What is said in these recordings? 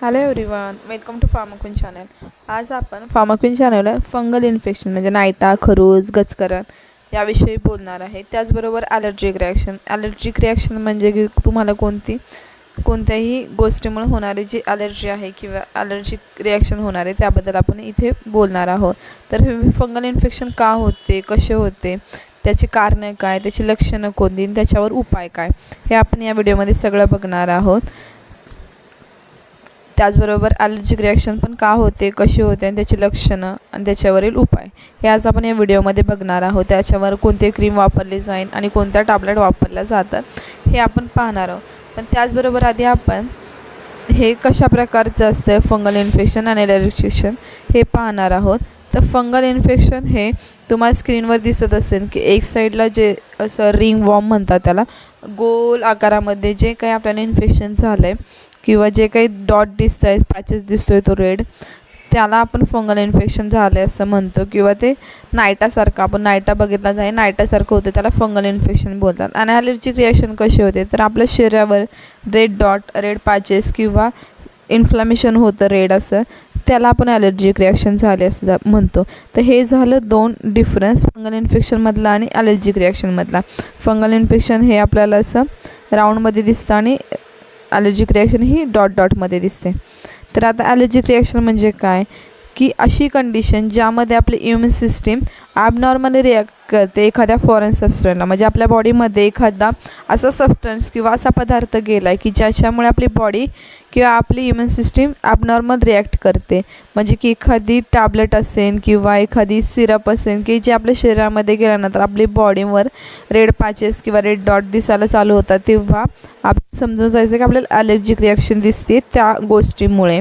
Hello everyone welcome to Pharmaqueen channel आज आपण फार्माक्विन चॅनलवर फंगल इन्फेक्शन म्हणजे नायटा खरूज गचकरण याविषयी बोलणार आहे. त्याचबरोबर ॲलर्जिक रिॲक्शन ॲलर्जिक रिॲक्शन म्हणजे की तुम्हाला कोणती कोणत्याही गोष्टीमुळे होणारी जी ॲलर्जी आहे किंवा ॲलर्जिक रिॲक्शन होणार आहे त्याबद्दल आपण इथे बोलणार आहोत. तर हे फंगल इन्फेक्शन का होते कसे होते त्याची कारणं काय त्याची लक्षणं कोणती त्याच्यावर उपाय काय हे आपण या व्हिडिओमध्ये सगळं बघणार आहोत. त्याचबरोबर ॲलर्जिक रिॲक्शन पण का होते कशी होते आणि त्याची लक्षणं आणि त्याच्यावरील उपाय हे आज आपण या व्हिडिओमध्ये बघणार आहोत. त्याच्यावर कोणते क्रीम वापरली जाईल आणि कोणत्या टॅबलेट वापरल्या जातात हे आपण पाहणार आहोत. पण त्याचबरोबर आधी आपण हे कशा प्रकारचं असतं फंगल इन्फेक्शन आणि ॲलर्जिक्शन हे पाहणार आहोत. तर फंगल इन्फेक्शन हे तुम्हाला स्क्रीनवर दिसत असेल की एक साईडला जे असं रिंग वॉर्म म्हणतात त्याला गोल आकारामध्ये जे काही आपल्याला इन्फेक्शन झालं आहे किंवा जे काही डॉट दिसत आहे पॅचेस दिसतो आहे तो रेड त्याला आपण फंगल इन्फेक्शन झालं आहे असं म्हणतो. किंवा ते नायटासारखं आपण नायटा बघितला जाईल नायटासारखं होतं त्याला फंगल इन्फेक्शन बोलतात. आणि ॲलर्जिक रिॲक्शन कशी होते? तर आपल्या शरीरावर रेड डॉट रेड पॅचेस किंवा इन्फ्लामेशन होतं रेड असं त्याला आपण ॲलर्जिक रिॲक्शन झाले असं जा म्हणतो. तर हे झालं दोन डिफरन्स फंगल इन्फेक्शनमधला आणि ॲलर्जिक रिॲक्शनमधला फंगल इन्फेक्शन हे आपल्याला असं राऊंडमध्ये दिसतं आणि ॲलर्जिक रिॲक्शन ही डॉट डॉटमध्ये दिसते. तर आता ॲलर्जिक रिॲक्शन म्हणजे काय? की अशी कंडिशन ज्यामध्ये आपली इम्युन सिस्टीम ॲबनॉर्मली रिॲक्ट करते एखाद्या फॉरेन सबस्टन्सला म्हणजे आपल्या बॉडीमध्ये एखादा असा सबस्टन्स किंवा असा पदार्थ गेला आहे की ज्याच्यामुळे आपली बॉडी किंवा आपली इम्युन सिस्टीम ॲबनॉर्मल रिॲक्ट करते. म्हणजे की एखादी टॅबलेट असेल किंवा एखादी सिरप असेल की जे आपल्या शरीरामध्ये गेल्यानंतर आपली बॉडीवर रेड पॅचेस किंवा रेड डॉट दिसायला चालू होतात तेव्हा आप समजून जायचं की आपल्याला ॲलर्जिक रिॲक्शन दिसते त्या गोष्टीमुळे.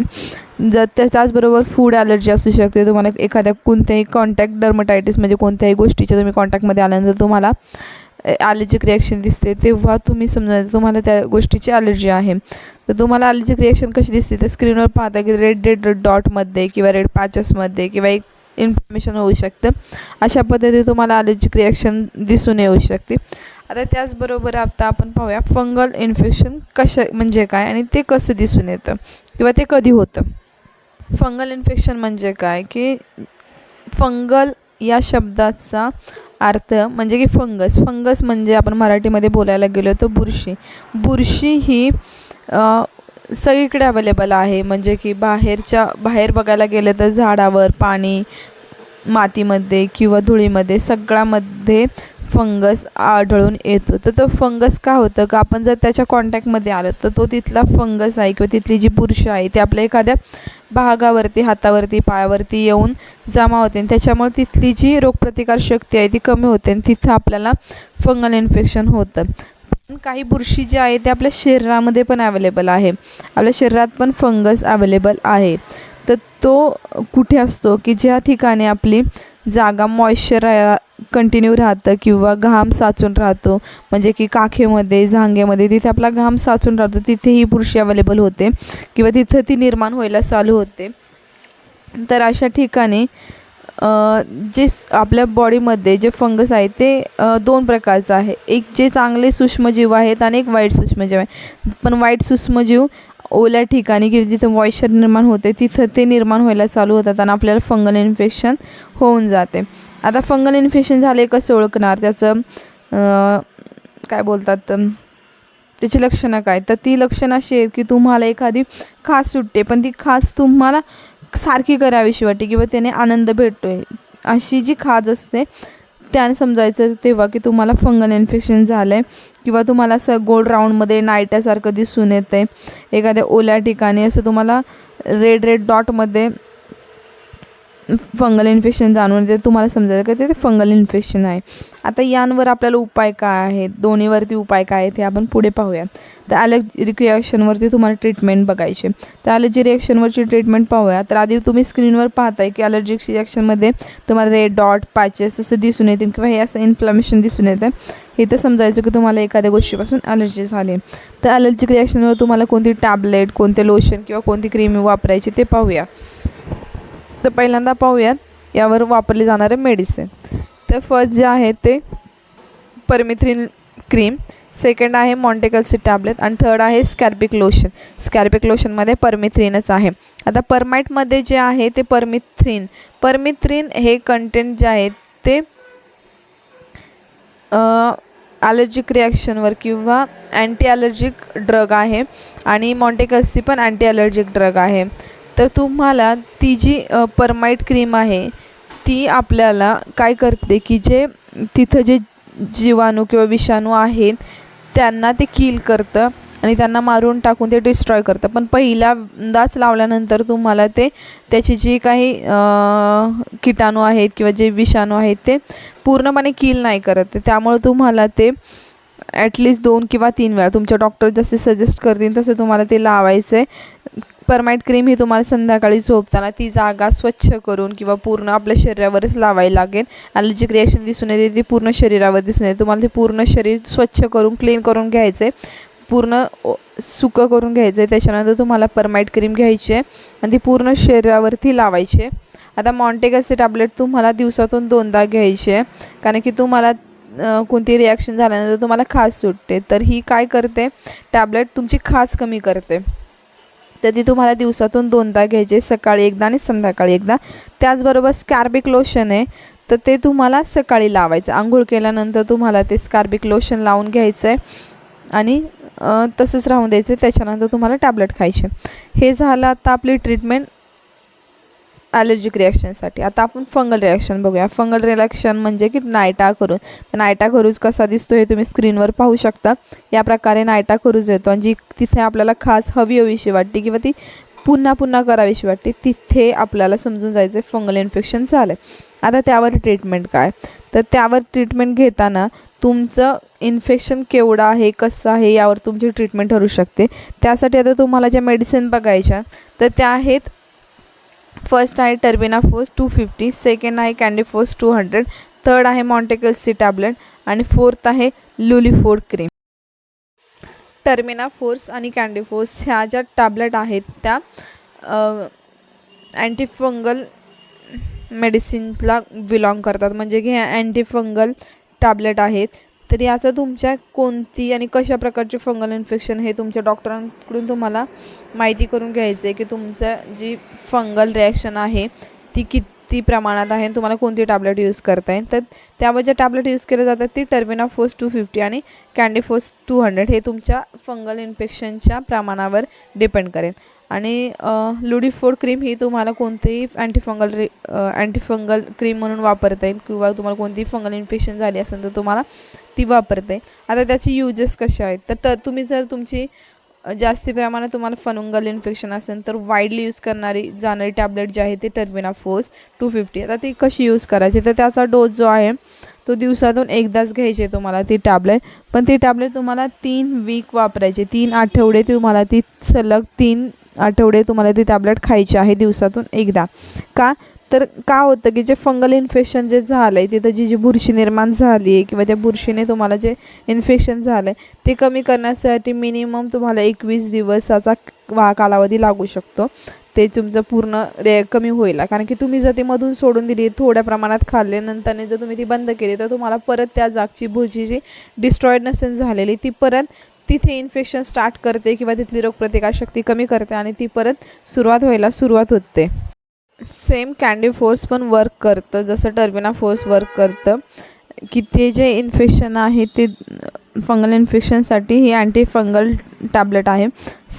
जर त्या त्याचबरोबर फूड ॲलर्जी असू शकते तुम्हाला एखाद्या कोणत्याही कॉन्टॅक्ट डर्मटायटिस म्हणजे कोणत्याही गोष्टीच्या तुम्ही कॉन्टॅक्टमध्ये आल्यानंतर तुम्हाला ॲलर्जिक रिॲक्शन दिसते तेव्हा तुम्ही समजा तुम्हाला त्या गोष्टीची ॲलर्जी आहे. तर तुम्हाला ॲलर्जिक रिॲक्शन कशी दिसते तर स्क्रीनवर पाहता की रेड रेड डॉटमध्ये किंवा रेड पॅचेसमध्ये किंवा एक इन्फॉर्मेशन होऊ शकतं. अशा पद्धतीने तुम्हाला ॲलर्जिक रिॲक्शन दिसून येऊ शकते. आता त्याचबरोबर आता आपण पाहूया फंगल इन्फेक्शन कशा म्हणजे काय आणि ते कसं दिसून येतं किंवा ते कधी होतं. फंगल इन्फेक्शन म्हणजे काय? की फंगल या शब्दाचा अर्थ म्हणजे की फंगस. फंगस म्हणजे आपण मराठीमध्ये बोलायला गेलो तर बुरशी. बुरशी ही सगळीकडे अवेलेबल आहे. म्हणजे की बाहेरच्या बाहेर बघायला गेलं तर झाडावर पाणी मातीमध्ये किंवा धुळीमध्ये सगळ्यामध्ये फंगस आढळून येतो. तर तो फंगस का होतं? का आपण जर त्याच्या कॉन्टॅक्टमध्ये आलं तर तो तिथला फंगस आहे किंवा तिथली जी बुरशी आहे ती आपल्या एखाद्या भागावरती हातावरती पायावरती येऊन जमा होते आणि त्याच्यामुळे तिथली जी रोगप्रतिकार शक्ती आहे ती कमी होते आणि तिथं आपल्याला फंगल इन्फेक्शन होतं. पण काही बुरशी जी आहे ते आपल्या शरीरामध्ये पण अवेलेबल आहे. आपल्या शरीरात पण फंगस अवेलेबल आहे. तर तो कुठे असतो की ज्या ठिकाणी आपली जागा मॉइश्चर कंटिन्यू राहतं किंवा घाम साचून राहतो? म्हणजे की काखेमध्ये झांगेमध्ये तिथे आपला घाम साचून राहतो तिथे ही बुरशी अवेलेबल होते किंवा तिथं ती निर्माण व्हायला चालू होते. तर अशा ठिकाणी जे आपल्या बॉडीमध्ये जे फंगस आहे ते दोन प्रकारचं आहे. एक जे चांगले सूक्ष्मजीव आहेत आणि एक वाईट सूक्ष्मजीव आहे. पण वाईट सूक्ष्मजीव ओल्या ठिकाणी किंवा जिथं मॉइश्चर निर्माण होते तिथं ते निर्माण व्हायला चालू होतात आणि आपल्याला फंगल इन्फेक्शन होऊन जाते. आता फंगल इन्फेक्शन झाले कसं ओळखणार त्याचं काय बोलतात त्याची लक्षणं काय? तर ती लक्षणं अशी आहेत की तुम्हाला एखादी खास सुटते पण ती खास तुम्हाला सारखी करावीशी वाटते किंवा त्याने आनंद भेटतो आहे अशी जी खाज असते त्याने समजायचं तेव्हा की तुम्हाला फंगल इन्फेक्शन झालं आहे किंवा तुम्हाला असं गोल राऊंडमध्ये नायट्यासारखं दिसून येतं आहे एखाद्या ओल्या ठिकाणी असं तुम्हाला रेड रेड डॉटमध्ये फंगल इन्फेक्शन जाणून येते तुम्हाला समजायचं का ते फंगल इन्फेक्शन आहे. आता यांवर आपल्याला उपाय काय आहेत? दोन्हीवरती उपाय काय आहेत हे आपण पुढे पाहूयात. तर ॲलर्जी रिॲक्शनवरती तुम्हाला ट्रीटमेंट बघायचे तर ॲलर्जी रिॲक्शनवरची ट्रीटमेंट पाहूया. तर आधी तुम्ही स्क्रीनवर पाहताय की ॲलर्जिक रिॲक्शनमध्ये तुम्हाला रेड डॉट पॅचेस असं दिसून येतील किंवा हे असं इन्फ्लमेशन दिसून येतं. हे तर समजायचं की तुम्हाला एखाद्या गोष्टीपासून ॲलर्जी झाली तर ॲलर्जिक रिॲक्शनवर तुम्हाला कोणती टॅबलेट कोणते लोशन किंवा कोणती क्रीम वापरायची ते पाहूया. तर पहिल्यांदा पाहूयात यावर वापरले जाणारे मेडिसिन तर फर्स्ट जे आहे ते परमिथ्रिन क्रीम सेकंड आहे मॉन्टेकलची टॅबलेट आणि थर्ड आहे स्कॅर्पिक लोशन स्कॅर्पिक लोशनमध्ये परमिथ्रीनच आहे. आता परमाइटमध्ये जे आहे ते परमिथ्रीन परमिथ्रीन हे कंटेंट जे आहे ते ॲलर्जिक रिॲक्शनवर किंवा अँटी ॲलर्जिक ड्रग आहे आणि मॉन्टेकल्सी पण अँटी ॲलर्जिक ड्रग आहे. तर तुम्हाला ती जी परमाइट क्रीम आहे ती आपल्याला काय करते की जे तिथं जे जीवाणू किंवा विषाणू आहेत त्यांना ते किल करतं आणि त्यांना मारून टाकून ते डिस्ट्रॉय करतं. पण पहिल्यांदाच लावल्यानंतर तुम्हाला ते त्याची जी काही किटाणू आहेत किंवा जे विषाणू आहेत ते पूर्णपणे किल नाही करत. त्यामुळे तुम्हाला ते ॲटलिस्ट दोन किंवा तीन वेळा तुमच्या डॉक्टर जसे सजेस्ट करतील तसं तुम्हाला ते लावायचं आहे परमाइट क्रीम ही तुम्हाला संध्याकाळी झोपताना ती जागा स्वच्छ करून किंवा पूर्ण आपल्या शरीरावरच लावायला लागेल. ॲलर्जिक रिॲक्शन दिसून येते ती पूर्ण शरीरावर दिसून येते. तुम्हाला ते पूर्ण शरीर स्वच्छ करून क्लीन करून घ्यायचं आहे पूर्ण सुकं करून घ्यायचं आहे त्याच्यानंतर तुम्हाला परमाइट क्रीम घ्यायची आहे आणि ती पूर्ण शरीरावरती लावायची आहे. आता मॉन्टेगसचे टॅबलेट तुम्हाला दिवसातून दोनदा घ्यायचे आहे. कारण की तुम्हाला कोणती रिॲक्शन झाल्यानंतर तुम्हाला खास सुटते. तर ही काय करते? टॅबलेट तुमची खास कमी करते. तर ती तुम्हाला दिवसातून दोनदा घ्यायचे सकाळी एकदा आणि संध्याकाळी एकदा. त्याचबरोबर स्कॅर्बिक लोशन आहे तर ते तुम्हाला सकाळी लावायचं. आंघोळ केल्यानंतर तुम्हाला ते स्कॅर्बिक लोशन लावून घ्यायचं आहे आणि तसंच राहून द्यायचं त्याच्यानंतर तुम्हाला टॅबलेट खायचे. हे झालं आता आपली ट्रीटमेंट ॲलर्जिक रिॲक्शनसाठी आता आपण फंगल रिॲक्शन बघूया. फंगल रिॲक्शन म्हणजे की नायटा करून. तर नायटा खरूज कसा दिसतो हे तुम्ही स्क्रीनवर पाहू शकता. या प्रकारे नायटा खरूज येतो. आणि जी तिथे आपल्याला खास हवी हवीशी वाटते किंवा ती पुन्हा पुन्हा करावीशी वाटते तिथे आपल्याला समजून जायचं फंगल इन्फेक्शन झालं आहे आता त्यावर ट्रीटमेंट काय? तर त्यावर ट्रीटमेंट घेताना तुमचं इन्फेक्शन केवढं आहे कसं आहे यावर तुमची ट्रीटमेंट ठरू शकते. त्यासाठी आता तुम्हाला ज्या मेडिसिन बघायच्या तर त्या आहेत फर्स्ट आहे Terbina force two fifty second आहे Candi force two hundred third आहे मॉन्टेकल सी टॅबलेट आणि फोर्थ आहे लुलीफोर्ड क्रीम टर्मिना फोर्स आणि कॅन्डी फोर्स ह्या ज्या टॅबलेट आहेत त्या अँटीफंगल मेडिसिनला बिलॉंग करतात. म्हणजे की ह्या अँटीफंगल टॅबलेट आहेत. तर याचं तुमच्या कोणती आणि कशा प्रकारचे फंगल इन्फेक्शन हे तुमच्या डॉक्टरांकडून तुम्हाला माहिती करून घ्यायचं आहे की तुमचं जी फंगल रिॲक्शन आहे ती किती प्रमाणात आहे तुम्हाला कोणती टॅबलेट यूज करता येईल? तर त्यावर जे टॅबलेट यूज केल्या जातात ती टर्मिना फोर्स टू फिफ्टी आणि कॅन्डी फोर्स टू हंड्रेड हे तुमच्या फंगल इन्फेक्शनच्या प्रमाणावर डिपेंड करेल. आणि लुडीफोड क्रीम ही तुम्हाला कोणतेही अँटीफंगल रि अँटीफंगल क्रीम म्हणून वापरता येईल किंवा तुम्हाला कोणतीही फंगल इन्फेक्शन झाली असेल तर तुम्हाला ती वापरता येईल. आता त्याची युजेस कसे आहेत? तर तुम्ही जर तुमची जास्ती प्रमाणात तुम्हाला फनुंगल इन्फेक्शन असेल तर वाईडली यूज करणारी जाणारी टॅबलेट जी आहे ती टर्मिना फोर्स टू फिफ्टी आता ती कशी यूज करायची? तर त्याचा डोस जो आहे तो दिवसातून एकदाच घ्यायची आहे तुम्हाला ती टॅबलेट पण ती टॅबलेट तुम्हाला तीन वीक वापरायची. तीन आठवडे तुम्हाला ती सलग तीन आठवडे तुम्हाला ती टॅबलेट खायची आहे दिवसातून एकदा. का? तर का होतं की जे फंगल इन्फेक्शन जे झालं आहे तिथं जी जी बुरशी निर्माण झाली आहे किंवा त्या बुरशीने तुम्हाला जे इन्फेक्शन झालं आहे ते कमी करण्यासाठी मिनिमम तुम्हाला एकवीस दिवसाचा वा कालावधी लागू शकतो. ते तुमचं पूर्ण रे कमी होईल. कारण की तुम्ही जर ती मधून सोडून दिली थोड्या प्रमाणात खाल्ले नंतरने जर तुम्ही ती बंद केली तर तुम्हाला परत त्या जागची बुरशी जी डिस्ट्रॉईड नसेल झालेली ती परत तिथे इन्फेक्शन स्टार्ट करते किंवा तिथली रोगप्रतिकारशक्ती कमी करते आणि ती परत सुरुवात व्हायला सुरुवात होते. सेम कॅन्डी फोर्स पण वर्क करतं. जसं टर्बिना फोर्स वर्क करतं. की ते जे इन्फेक्शन आहे ते फंगल इन्फेक्शनसाठी ही अँटी फंगल टॅबलेट आहे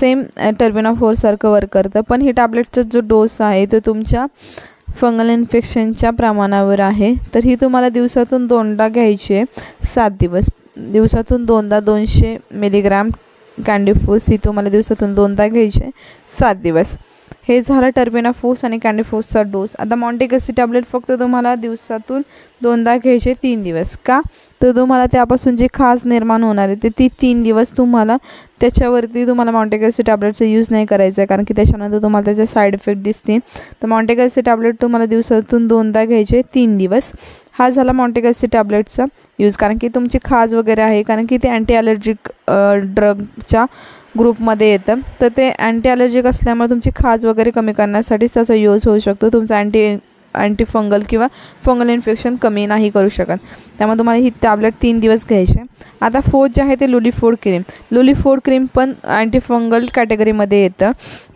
सेम टर्बिना फोर्ससारखं वर्क करतं. पण ही टॅबलेटचा जो डोस आहे तो तुमच्या फंगल इन्फेक्शनच्या प्रमाणावर आहे. तर ही तुम्हाला दिवसातून दोनदा घ्यायची आहे. सात दिवस. दिवसातून दोनदा दोनशे मिलीग्रॅम कॅन्डीफोस ही तुम्हाला दिवसातून दोनदा घ्यायची आहे. सात दिवस. हे झालं टर्बिनाफोस आणि कॅन्डिफोसचा डोस. आता मॉन्टेकसी टॅबलेट फक्त तुम्हाला दिवसातून दोनदा घ्यायचे तीन दिवस. का? तर तुम्हाला त्यापासून जे खास निर्माण होणार आहे ते ती तीन दिवस तुम्हाला त्याच्यावरती तुम्हाला मॉन्टेकसी टॅबलेटचं यूज नाही करायचं आहे कारण की त्याच्यानंतर तुम्हाला त्याचे साईड इफेक्ट दिसतील. तर मॉन्टेकसी टॅबलेट तुम्हाला दिवसातून दोनदा घ्यायचे तीन दिवस. हा झाला मॉन्टेकसी टॅबलेटचा यूज कारण की तुमची खाज वगैरे आहे कारण की ते अँटी ॲलर्जिक ड्रगच्या ग्रुपमध्ये येतं. तर ते अँटी ॲलर्जिक असल्यामुळे तुमची खाज वगैरे कमी करण्यासाठीच त्याचा यूज होऊ शकतो. तुमचा अँटी अँटी फंगल किंवा फंगल इन्फेक्शन कमी नाही करू शकत. त्यामुळे तुम्हाला ही टॅबलेट तीन दिवस घ्यायचे. आता फोर्थ जे आहे ते लुलीफोड क्रीम लुलीफोड क्रीम पण अँटी फंगल कॅटेगरीमध्ये येतं.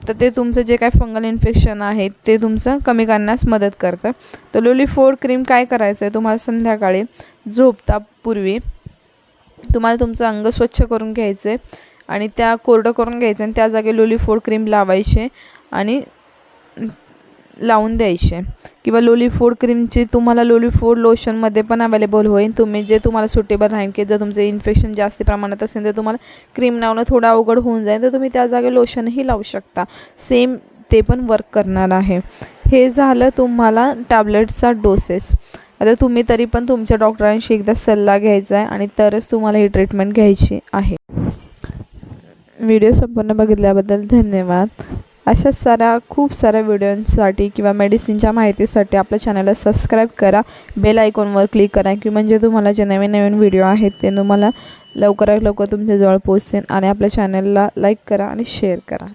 तर ते तुमचं जे काय फंगल इन्फेक्शन आहे ते तुमचं कमी करण्यास मदत करतं. तर लुलीफोड क्रीम काय करायचं आहे तुम्हाला संध्याकाळी? झोपतापूर्वी तुम्हाला तुमचं अंग स्वच्छ करून घ्यायचं आहे आणि त्या कोरडं करून घ्यायचं आणि त्या जागी लोलीफोड क्रीम लावायचे आणि लावून द्यायचे. किंवा लोलीफोड क्रीमची तुम्हाला लोलीफोड लोशनमध्ये पण अवेलेबल होईल. तुम्ही जे तुम्हाला सुटेबल राहील की जर तुमचं इन्फेक्शन जास्त प्रमाणात असेल तर तुम्हाला क्रीम लावणं थोडं अवघड होऊन जाईल. तर तुम्ही त्या जागी लोशनही लावू शकता. सेम ते पण वर्क करणार आहे. हे झालं तुम्हाला टॅबलेटचा डोसेस आता तुम्ही तरी पण तुमच्या डॉक्टरांशी एकदा सल्ला घ्यायचा आहे आणि तरच तुम्हाला ही ट्रीटमेंट घ्यायची आहे. व्हिडिओ संपूर्ण बघितल्याबद्दल धन्यवाद. अशा साऱ्या खूप साऱ्या व्हिडिओंसाठी किंवा मेडिसिनच्या माहितीसाठी आपल्या चॅनलला सबस्क्राईब करा. बेल आयकॉनवर क्लिक करा की म्हणजे तुम्हाला जे नवीन नवीन व्हिडिओ आहेत ते तुम्हाला लवकरात लवकर तुमच्याजवळ पोचतील आणि आपल्या चॅनलला लाईक करा आणि शेअर करा.